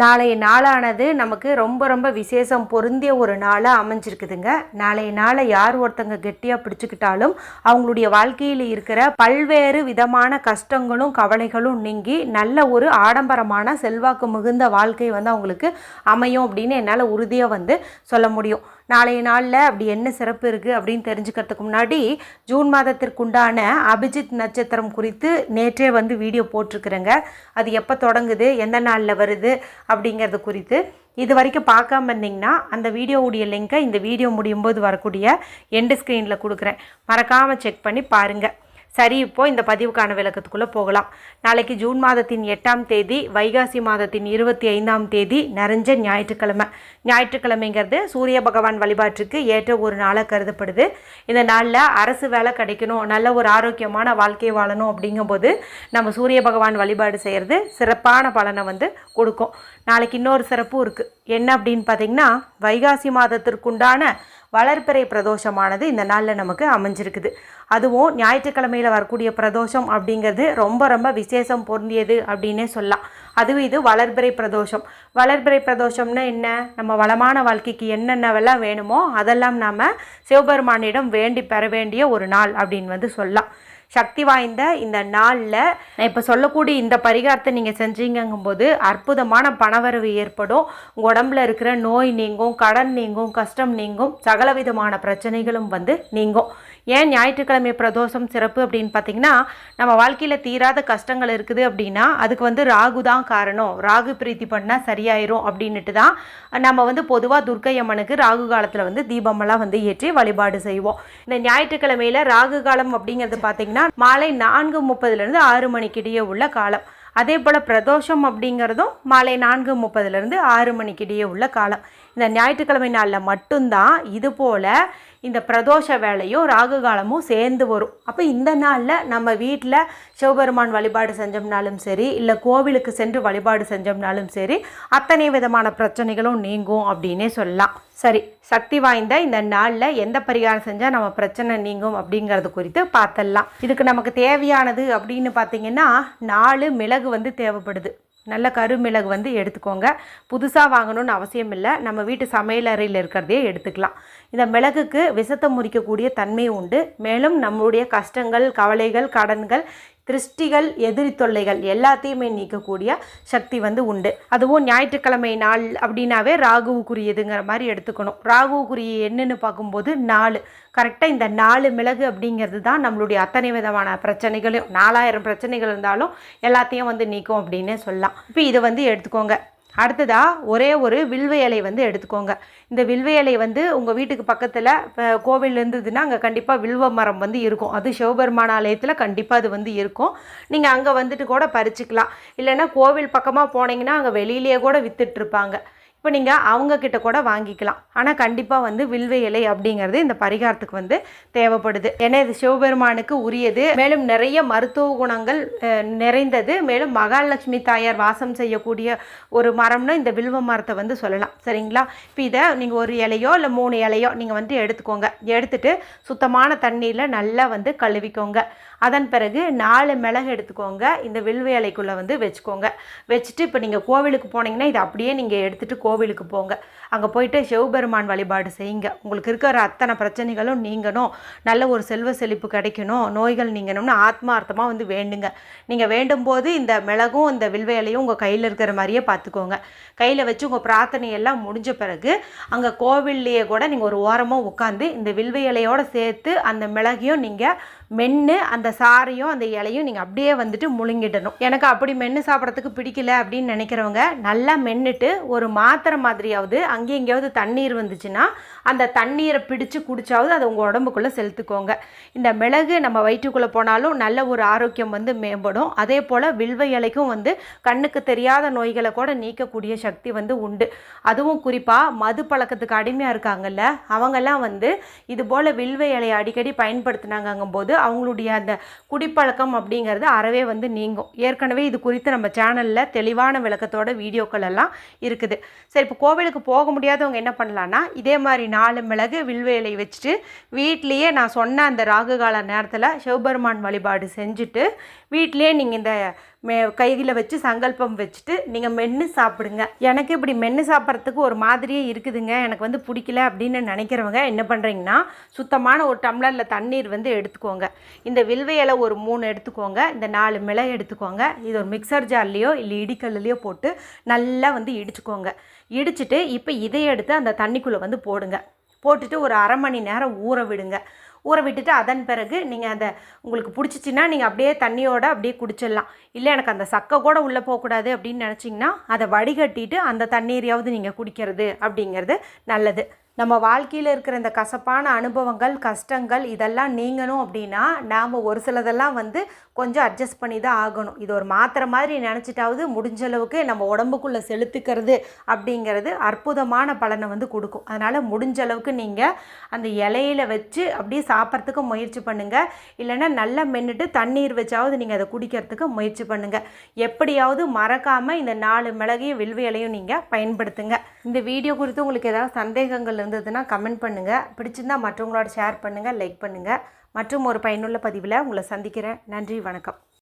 நாளைய நாளானது நமக்கு ரொம்ப ரொம்ப விசேஷம் பொருந்திய ஒரு நாளாக அமைஞ்சிருக்குதுங்க. நாளைய நாளை யார் ஒருத்தங்க கெட்டியாக பிடிச்சிக்கிட்டாலும் அவங்களுடைய வாழ்க்கையில் இருக்கிற பல்வேறு விதமான கஷ்டங்களும் கவலைகளும் நீங்கி நல்ல ஒரு ஆடம்பரமான செல்வாக்கு மிகுந்த வாழ்க்கை வந்து அவங்களுக்கு அமையும் அப்படின்னு என்னால் உறுதியாக வந்து சொல்ல முடியும். நாளைய நாளில் அப்படி என்ன சிறப்பு இருக்குது அப்படின்னு தெரிஞ்சுக்கிறதுக்கு முன்னாடி ஜூன் மாதத்திற்குண்டான அபிஜித் நட்சத்திரம் குறித்து நேற்றே வந்து வீடியோ போட்டிருக்கிறேங்க. அது எப்போ தொடங்குது எந்த நாளில் வருது அப்படிங்கிறது குறித்து. இது வரைக்கும் பார்க்காம இருந்தீங்கன்னா அந்த வீடியோவுடைய லிங்க்கை இந்த வீடியோ முடியும் போது வரக்கூடிய எண்டு ஸ்க்ரீனில் கொடுக்குறேன். மறக்காமல் செக் பண்ணி பாருங்கள் சரி இப்போ இந்த பதிவுக்கான விளக்கத்துக்குள்ளே போகலாம். நாளைக்கு ஜூன் மாதத்தின் எட்டாம் தேதி வைகாசி மாதத்தின் இருபத்தி ஐந்தாம் தேதி நிறைஞ்ச ஞாயிற்றுக்கிழமை. ஞாயிற்றுக்கிழமைங்கிறது சூரிய பகவான் வழிபாட்டுக்கு ஏற்ற ஒரு நாளாக கருதப்படுது. இந்த நாளில் அரசு வேலை கிடைக்கணும் நல்ல ஒரு ஆரோக்கியமான வாழ்க்கை வாழணும் அப்படிங்கும்போது நம்ம சூரிய பகவான் வழிபாடு செய்கிறது சிறப்பான பலனை வந்து கொடுக்கும். நாளைக்கு இன்னொரு சிறப்பும் இருக்குது என்ன அப்படின்னு பார்த்தீங்கன்னா வைகாசி மாதத்திற்குண்டான வளர்பிறை பிரதோஷமானது இந்த நாளில் நமக்கு அமைஞ்சிருக்குது. அதுவும் ஞாயிற்றுக்கிழமையில் வரக்கூடிய பிரதோஷம் அப்படிங்கிறது ரொம்ப ரொம்ப விசேஷம் பொருந்தியது அப்படின்னே சொல்லலாம். அதுவும் இது வளர்பிறை பிரதோஷம். வளர்பிறை பிரதோஷம்னா என்ன? நம்ம வளமான வாழ்க்கைக்கு என்னென்னவெல்லாம் வேணுமோ அதெல்லாம் நாம் சிவபெருமானிடம் வேண்டி பெற வேண்டிய ஒரு நாள் அப்படின்னு வந்து சொல்லலாம். சக்தி வாய்ந்த இந்த நாளில் நான் இப்போ சொல்லக்கூடிய இந்த பரிகாரத்தை நீங்கள் செஞ்சீங்கும்போது அற்புதமான பணவரவு ஏற்படும். உங்கள் உடம்புல இருக்கிற நோய் நீங்கும் கடன் நீங்கும் கஷ்டம் நீங்கும் சகலவிதமான பிரச்சனைகளும் வந்து நீங்கும். ஏன் ஞாயிற்றுக்கிழமை பிரதோஷம் சிறப்பு அப்படின்னு பார்த்தீங்கன்னா நம்ம வாழ்க்கையில் தீராத கஷ்டங்கள் இருக்குது அப்படின்னா அதுக்கு வந்து ராகு தான் காரணம். ராகு பிரீத்தி பண்ணால் சரியாயிரும் அப்படின்னுட்டு தான் நம்ம வந்து பொதுவாக துர்க்கை அம்மனுக்கு ராகு காலத்தில் வந்து தீபமெல்லாம் வந்து ஏற்றி வழிபாடு செய்வோம். இந்த ஞாயிற்றுக்கிழமையில் ராகு காலம் அப்படிங்கிறது பார்த்தீங்கன்னா மாலை நான்கு முப்பதுலேருந்து ஆறு மணிக்கிடையே உள்ள காலம். அதே போல் பிரதோஷம் அப்படிங்கிறதும் மாலை நான்கு முப்பதுலேருந்து ஆறு மணிக்கிடையே உள்ள காலம். இந்த ஞாயிற்றுக்கிழமை நாளில் மட்டும்தான் இது போல் இந்த பிரதோஷ வேலையும் ராகு காலமும் சேர்ந்து வரும். அப்போ இந்த நாளில் நம்ம வீட்டில் சிவபெருமான் வழிபாடு செஞ்சோம்னாலும் சரி இல்லை கோவிலுக்கு சென்று வழிபாடு செஞ்சோம்னாலும் சரி அத்தனை விதமான பிரச்சனைகளும் நீங்கும் அப்படின்னே சொல்லலாம். சரி சக்தி வாய்ந்த இந்த நாளில் எந்த பரிகாரம் செஞ்சால் நம்ம பிரச்சனை நீங்கும் அப்படிங்கிறது குறித்து பார்த்தலாம் இதுக்கு நமக்கு தேவையானது அப்படின்னு பார்த்தீங்கன்னா நாலு மிளகு வந்து தேவைப்படுது. நல்ல கருமிளகு வந்து எடுத்துக்கோங்க. புதுசாக வாங்கணும்னு அவசியம் இல்லை. நம்ம வீட்டு சமையலறையில் இருக்கிறதையே எடுத்துக்கலாம். இந்த மிளகுக்கு விஷத்தை முறிக்கக்கூடிய தன்மை உண்டு. மேலும் நம்மளுடைய கஷ்டங்கள் கவலைகள் கடன்கள் திருஷ்டிகள் எதிரி தொல்லைகள் எல்லாத்தையுமே நீக்கக்கூடிய சக்தி வந்து உண்டு. அதுவும் ஞாயிற்றுக்கிழமை நாள் அப்படின்னாவே ராகுவுக்குரியதுங்கிற மாதிரி எடுத்துக்கணும். ராகுவுக்குரிய என்னன்னு பார்க்கும்போது நாலு. கரெக்டாக இந்த நாலு மிளகு அப்படிங்கிறது தான் நம்மளுடைய அத்தனை விதமான பிரச்சனைகளையும் நாலாயிரம் பிரச்சனைகள் இருந்தாலும் எல்லாத்தையும் வந்து நீக்கும் அப்படின்னே சொல்லலாம். இப்போ இதை வந்து எடுத்துக்கோங்க. அடுத்ததாக ஒரே ஒரு வில்வ இலை வந்து எடுத்துக்கோங்க. இந்த வில்வ இலை வந்து உங்கள் வீட்டுக்கு பக்கத்தில் இப்போ கோவில் இருந்ததுன்னா அங்கே கண்டிப்பாக வில்வ மரம் வந்து இருக்கும். அது சிவபெருமான ஆலயத்தில் கண்டிப்பாக அது வந்து இருக்கும். நீங்கள் அங்கே வந்துட்டு கூட பறிச்சுக்கலாம். இல்லைன்னா கோவில் பக்கமாக போனீங்கன்னா அங்கே வெளியிலேயே கூட விற்றுட்ருப்பாங்க இப்போ நீங்கள் அவங்கக்கிட்ட கூட வாங்கிக்கலாம். ஆனால் கண்டிப்பாக வந்து வில்வ இலை அப்படிங்கிறது இந்த பரிகாரத்துக்கு வந்து தேவைப்படுது. ஏன்னா இது சிவபெருமானுக்கு உரியது. மேலும் நிறைய மருத்துவ குணங்கள் நிறைந்தது. மேலும் மகாலட்சுமி தாயார் வாசம் செய்யக்கூடிய ஒரு மரம்னு இந்த வில்வ மரத்தை வந்து சொல்லலாம். சரிங்களா? இப்போ இதை நீங்கள் ஒரு இலையோ இல்லை மூணு இலையோ நீங்கள் வந்து எடுத்துக்கோங்க. எடுத்துட்டு சுத்தமான தண்ணியில் நல்லா வந்து கழுவிக்கோங்க. அதன் பிறகு நாலு மிளகு எடுத்துக்கோங்க. இந்த வில்வேலைக்குள்ளே வந்து வச்சுக்கோங்க. வச்சுட்டு இப்போ நீங்கள் கோவிலுக்கு போனீங்கன்னா இதை அப்படியே நீங்கள் எடுத்துகிட்டு கோவிலுக்கு போங்க. அங்கே போயிட்டு சிவபெருமான் வழிபாடு செய்யுங்க. உங்களுக்கு இருக்கிற அத்தனை பிரச்சனைகளும் நீங்கணும். நல்ல ஒரு செல்வ செழிப்பு கிடைக்கணும். நோய்கள் நீங்கணும்னு ஆத்மார்த்தமாக வந்து வேண்டுங்க. நீங்கள் வேண்டும் போது இந்த மிளகும் இந்த வில்வேலையும் உங்கள் கையில் இருக்கிற மாதிரியே பார்த்துக்கோங்க. கையில் வச்சு உங்கள் பிரார்த்தனையெல்லாம் முடிஞ்ச பிறகு அங்கே கோவில்லையே கூட நீங்கள் ஒரு ஓரமாக உட்காந்து இந்த வில்வ சேர்த்து அந்த மிளகையும் நீங்கள் மென்று அந்த சாரையும் அந்த இலையும் நீங்கள் அப்படியே வந்துட்டு முழுங்கிடணும். எனக்கு அப்படி மென்று சாப்பிட்றதுக்கு பிடிக்கல அப்படின்னு நினைக்கிறவங்க நல்லா மென்னுட்டு ஒரு மாத்திரை மாதிரியாவது அங்கே எங்கேயாவது தண்ணீர் வந்துச்சுன்னா அந்த தண்ணீரை பிடிச்சு குடிச்சாவது அதை உங்கள் உடம்புக்குள்ளே செலுத்துக்கோங்க. இந்த மிளகு நம்ம வயிற்றுக்குள்ளே போனாலும் நல்ல ஒரு ஆரோக்கியம் வந்து மேம்படும். அதே போல் வில்வ இலைக்கும் வந்து கண்ணுக்கு தெரியாத நோய்களை கூட நீக்கக்கூடிய சக்தி வந்து உண்டு. அதுவும் குறிப்பாக மது பழக்கத்துக்கு அடிமையாக இருக்காங்கல்ல அவங்கெல்லாம் வந்து இது போல் வில்வ இலையை அடிக்கடி பயன்படுத்தினாங்கங்கும்போது அவங்களுடைய அந்த குடிப்பழக்கம் அப்படிங்கிறது அறவே வந்து நீங்கும். ஏற்கனவே இது குறித்து நம்ம சேனலில் தெளிவான விளக்கத்தோட வீடியோக்கள் எல்லாம் இருக்குது. சரி இப்போ கோவிலுக்கு போக முடியாதவங்க என்ன பண்ணலான்னா இதே மாதிரி நாலு மிளகு வில்வேலை வச்சுட்டு வீட்லேயே நான் சொன்ன அந்த ராகு கால நேரத்தில் சிவபெருமான் வழிபாடு செஞ்சுட்டு வீட்டிலே நீங்கள் இந்த மே கையில் வச்சு சங்கல்பம் வச்சுட்டு நீங்கள் மென்று சாப்பிடுங்க. எனக்கு இப்படி மென்று சாப்பிட்றதுக்கு ஒரு மாதிரியே இருக்குதுங்க. எனக்கு வந்து பிடிக்கல அப்படின்னு நினைக்கிறவங்க என்ன பண்ணுறீங்கன்னா சுத்தமான ஒரு டம்ளரில் தண்ணீர் வந்து எடுத்துக்கோங்க. இந்த வில்வ இலை ஒரு மூணு எடுத்துக்கோங்க. இந்த நாலு மிளகு எடுத்துக்கோங்க. இது ஒரு மிக்சர் ஜார்லேயோ இல்லை இடிக்கல்லையோ போட்டு நல்லா வந்து இடிச்சுக்கோங்க. இடிச்சிட்டு இப்போ இதை எடுத்து அந்த தண்ணிக்குள்ளே வந்து போடுங்க. போட்டுட்டு ஒரு அரை மணி நேரம் ஊற விடுங்க. ஊற விட்டுட்டு அதன் பிறகு நீங்கள் அந்த உங்களுக்கு பிடிச்சிச்சின்னா நீங்கள் அப்படியே தண்ணியோட அப்படியே குடிச்சிடலாம். இல்லை எனக்கு அந்த சக்கை கூட உள்ளே போகக்கூடாது அப்படின்னு நினச்சிங்கன்னா அதை வடிகட்டிட்டு அந்த தண்ணீரையாவது நீங்கள் குடிக்கிறது அப்படிங்கிறது நல்லது. நம்ம வாழ்க்கையில் இருக்கிற இந்த கசப்பான அனுபவங்கள் கஷ்டங்கள் இதெல்லாம் நீங்கணும் அப்படின்னா நாம் ஒரு சிலதெல்லாம் வந்து கொஞ்சம் அட்ஜஸ்ட் பண்ணி தான் ஆகணும். இது ஒரு மாத்திரை மாதிரி நினச்சிட்டாவது முடிஞ்ச அளவுக்கு நம்ம உடம்புக்குள்ளே செலுத்துக்கிறது அப்படிங்கிறது அற்புதமான பலனை வந்து கொடுக்கும். அதனால் முடிஞ்ச அளவுக்கு நீங்கள் அந்த இலையில வச்சு அப்படியே சாப்பிட்றதுக்கு முயற்சி பண்ணுங்கள் இல்லைன்னா நல்லா மென்னுட்டு தண்ணீர் வச்சாவது நீங்கள் அதை குடிக்கிறதுக்கு முயற்சி பண்ணுங்கள் எப்படியாவது மறக்காமல் இந்த நாலு மிளகையும் வில்வ இலையும் நீங்கள் பயன்படுத்துங்க. இந்த வீடியோ குறித்து உங்களுக்கு ஏதாவது சந்தேகங்கள் இருந்ததுன்னா கமெண்ட் பண்ணுங்கள் பிடிச்சிருந்தா மற்றவங்களோட ஷேர் பண்ணுங்கள் லைக் பண்ணுங்கள் மற்றும் ஒரு பயனுள்ள பதிவில் உங்களை சந்திக்கிறேன். நன்றி வணக்கம்.